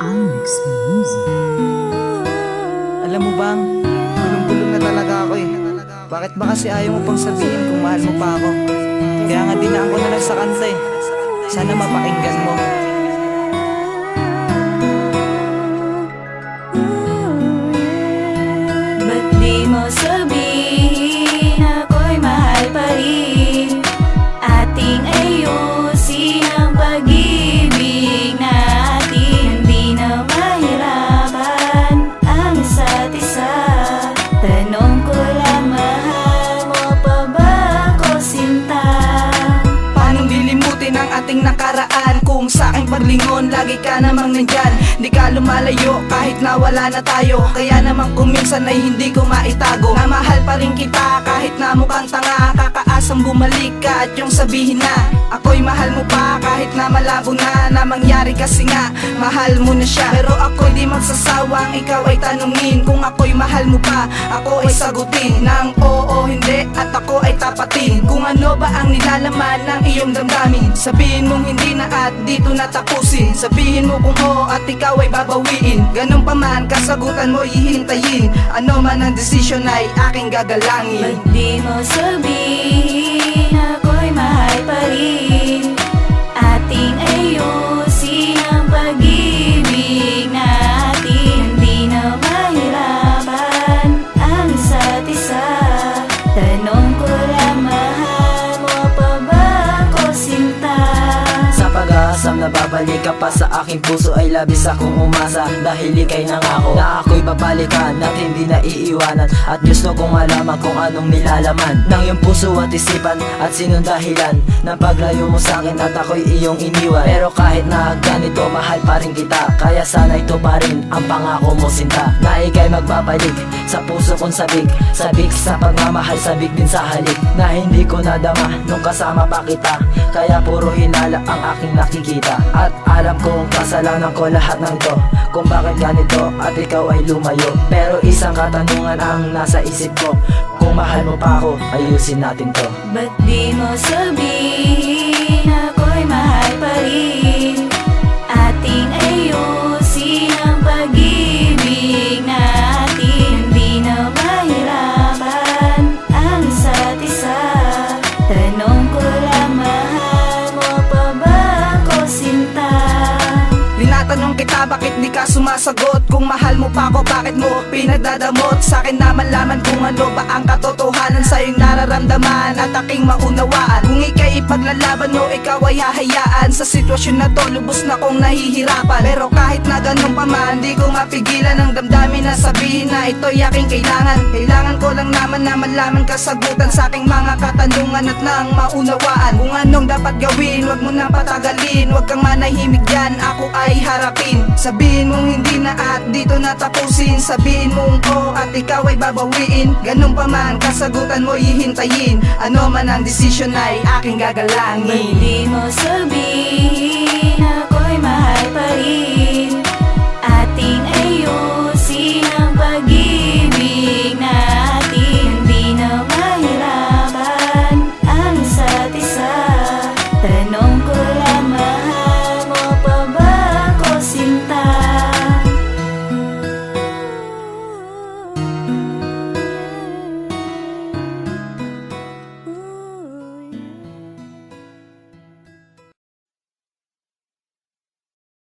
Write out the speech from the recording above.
Alex Music. Alam mo bang, gulong-gulong na talaga ako eh. Bakit ba kasi ayaw mo pang sabihin kung mahal mo pa ako? Kaya nga dinaan ko na sa kanta eh. Sana mapakinggan mo. Paglingon, lagi ka namang nandyan. Di ka lumalayo kahit nawala na tayo. Kaya naman kung minsan ay hindi ko maitago. Na mahal pa rin kita kahit na mukhang tanga Kakaasang bumalik ka at yung sabihin na Ako'y mahal mo pa kahit na malabo na Na mangyari kasi nga, mahal mo na siya. Pero ako'y di magsasawang ikaw ay tanungin Kung ako'y mahal mo pa, ako ay sagutin Nang oo, hindi at ako ay tapatin. Kung ano ba ang nilalaman ng iyong damdamin? Sabihin mong hindi na at dito na tapusin. Sabihin mo kung oo at ikaw ay babawiin. Ganun pa man, kasagutan mo hihintayin Ano man ang desisyon ay aking gagalangin. Ba't di mo sabihin mahal pa rin. Ating ayusin ang pag-ibig babalik ka pa sa aking puso ay labis akong umasa. Dahil ikay nangako na ako'y babalikan at hindi na iiwanan. At gusto kong malaman kung anong nilalaman Ng iyong puso at isipan at sinong dahilan Ng paglayo mo sa akin at ako'y iyong iniwan. Pero kahit na ganito mahal pa rin kita. Kaya sana ito pa rin ang pangako mo sinta Na ikay magbabalik sa puso kong sabik. Sabik sa pagmamahal, sabik din sa halik Na hindi ko nadama nung kasama pa kita. Kaya puro hinala ang aking nakikita At alam kong kasalanan ko lahat ng to. Kung bakit ganito at ikaw ay lumayo. Pero isang katanungan ang nasa isip ko. Kung mahal mo pa ako, ayusin natin to. Ba't di mo sabihin ako'y mahal pa rin Tinatanong kita bakit di ka sumasagot? Kung mahal mo pa ako bakit mo pinagdadamot? Sa akin na malaman kung ano ba ang katotohanan Sa iyong nararamdaman at aking maunawaan. Kung ikay ipaglalaban mo ikaw ay hahayaan. Sa sitwasyon na to lubos na kong nahihirapan. Pero kahit na ganun pa man di ko mapigilan ang damdamin na sabihin na ito'y aking kailangan. Kailangan ko lang naman na malaman kasagutan sa aking mga katanungan at nang maunawaan. Kung anong dapat gawin wag mo na patagalin. Wag kang manahimik dyan. Ako ay harapin. Sabihin mong hindi na at dito natapusin Sabihin mong oo oh, at ikaw ay babawiin. Ganun pa man, kasagutan mo hihintayin. Ano man ang desisyon ay aking gagalangin. Hindi mo sabihin ako'y mahal pa